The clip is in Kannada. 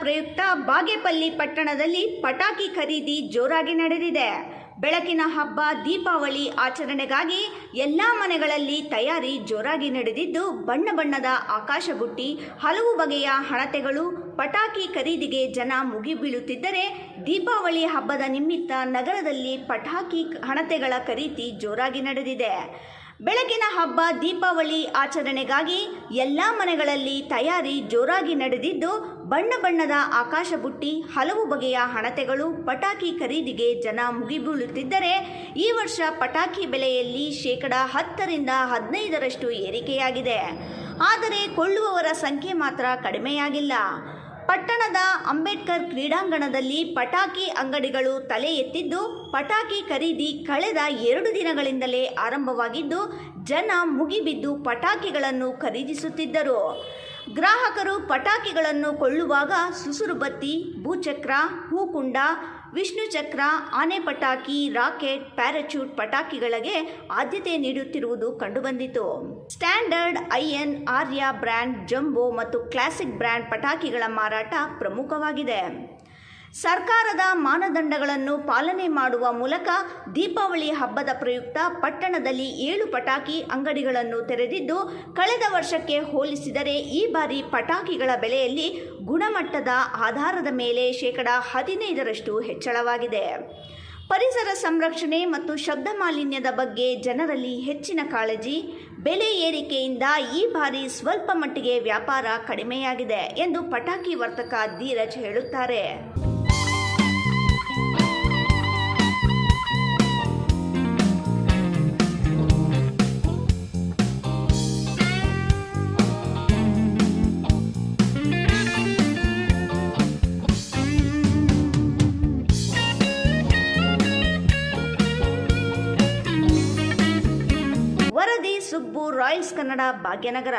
ಪ್ರಯುಕ್ತ ಬಾಗೇಪಲ್ಲಿ ಪಟ್ಟಣದಲ್ಲಿ ಪಟಾಕಿ ಖರೀದಿ ಜೋರಾಗಿ ನಡೆದಿದೆ. ಬೆಳಕಿನ ಹಬ್ಬ, ದೀಪಾವಳಿ ಆಚರಣೆಗಾಗಿ ಎಲ್ಲ ಮನೆಗಳಲ್ಲಿ ತಯಾರಿ ಜೋರಾಗಿ ನಡೆದಿದ್ದು, ಬಣ್ಣ ಬಣ್ಣದ ಆಕಾಶ ಬುಟ್ಟಿ ಹಲವು ಬಗೆಯ ಹಣತೆಗಳು, ಪಟಾಕಿ ಖರೀದಿಗೆ ಜನ ಮುಗಿಬೀಳುತ್ತಿದ್ದರೆ ದೀಪಾವಳಿ ಹಬ್ಬದ ನಿಮಿತ್ತ ನಗರದಲ್ಲಿ ಪಟಾಕಿ ಹಣತೆಗಳ ಖರೀದಿ ಜೋರಾಗಿ ನಡೆದಿದೆ. ಬೆಳಕಿನ ಹಬ್ಬ, ದೀಪಾವಳಿ ಆಚರಣೆಗಾಗಿ ಎಲ್ಲ ಮನೆಗಳಲ್ಲಿ ತಯಾರಿ ಜೋರಾಗಿ ನಡೆದಿದ್ದು, ಬಣ್ಣ ಬಣ್ಣದ ಆಕಾಶ ಬುಟ್ಟಿ, ಹಲವು ಬಗೆಯ ಹಣತೆಗಳು ಪಟಾಕಿ ಖರೀದಿಗೆ ಜನ ಮುಗಿಬೀಳುತ್ತಿದ್ದರೆ, ಈ ವರ್ಷ ಪಟಾಕಿ ಬೆಲೆಯಲ್ಲಿ ಶೇಕಡ ಹತ್ತರಿಂದ ಹದಿನೈದರಷ್ಟು ಏರಿಕೆಯಾಗಿದೆ. ಆದರೆ ಕೊಳ್ಳುವವರ ಸಂಖ್ಯೆ ಮಾತ್ರ ಕಡಿಮೆಯಾಗಿಲ್ಲ. ಪಟ್ಟಣದ ಅಂಬೇಡ್ಕರ್ ಕ್ರೀಡಾಂಗಣದಲ್ಲಿ ಪಟಾಕಿ ಅಂಗಡಿಗಳು ತಲೆ ಎತ್ತಿದ್ದು, ಪಟಾಕಿ ಖರೀದಿ ಕಳೆದ ಎರಡು ದಿನಗಳಿಂದಲೇ ಆರಂಭವಾಗಿದ್ದು, ಜನ ಮುಗಿಬಿದ್ದು ಪಟಾಕಿಗಳನ್ನು ಖರೀದಿಸುತ್ತಿದ್ದರು. ಗ್ರಾಹಕರು ಪಟಾಕಿಗಳನ್ನು ಕೊಳ್ಳುವಾಗ ಸುಸುರುಬತ್ತಿ ಭೂಚಕ್ರ, ಹೂಕುಂಡ ವಿಷ್ಣು ಚಕ್ರ, ಆನೆ ಪಟಾಕಿ, ರಾಕೆಟ್, ಪ್ಯಾರಾಚೂಟ್ ಪಟಾಕಿಗಳಿಗೆ ಆದ್ಯತೆ ನೀಡುತ್ತಿರುವುದು ಕಂಡುಬಂದಿತು. Standard, IN, Arya brand, jumbo ಮತ್ತು ಕ್ಲಾಸಿಕ್ ಬ್ರ್ಯಾಂಡ್ ಪಟಾಕಿಗಳ ಮಾರಾಟ ಪ್ರಮುಖವಾಗಿದೆ. ಸರ್ಕಾರದ ಮಾನದಂಡಗಳನ್ನು ಪಾಲನೆ ಮಾಡುವ ಮೂಲಕ ದೀಪಾವಳಿ ಹಬ್ಬದ ಪ್ರಯುಕ್ತ ಪಟ್ಟಣದಲ್ಲಿ ಏಳು ಪಟಾಕಿ ಅಂಗಡಿಗಳನ್ನು ತೆರೆದಿದ್ದು, ಕಳೆದ ವರ್ಷಕ್ಕೆ ಹೋಲಿಸಿದರೆ ಈ ಬಾರಿ ಪಟಾಕಿಗಳ ಬೆಲೆಯಲ್ಲಿ ಗುಣಮಟ್ಟದ ಆಧಾರದ ಮೇಲೆ ಶೇಕಡ ಹದಿನೈದರಷ್ಟು ಹೆಚ್ಚಳವಾಗಿದೆ. ಪರಿಸರ ಸಂರಕ್ಷಣೆ ಮತ್ತು ಶಬ್ದ ಮಾಲಿನ್ಯದ ಬಗ್ಗೆ ಜನರಲ್ಲಿ ಹೆಚ್ಚಿನ ಕಾಳಜಿ, ಬೆಲೆ ಏರಿಕೆಯಿಂದ ಈ ಬಾರಿ ಸ್ವಲ್ಪ ಮಟ್ಟಿಗೆ ವ್ಯಾಪಾರ ಕಡಿಮೆಯಾಗಿದೆ ಎಂದು ಪಟಾಕಿ ವರ್ತಕ ಧೀರಜ್ ಹೇಳುತ್ತಾರೆ. ಸುಬ್ಬು ರಾಯಲ್ಸ್ ಕನ್ನಡ ಭಾಗ್ಯನಗರ.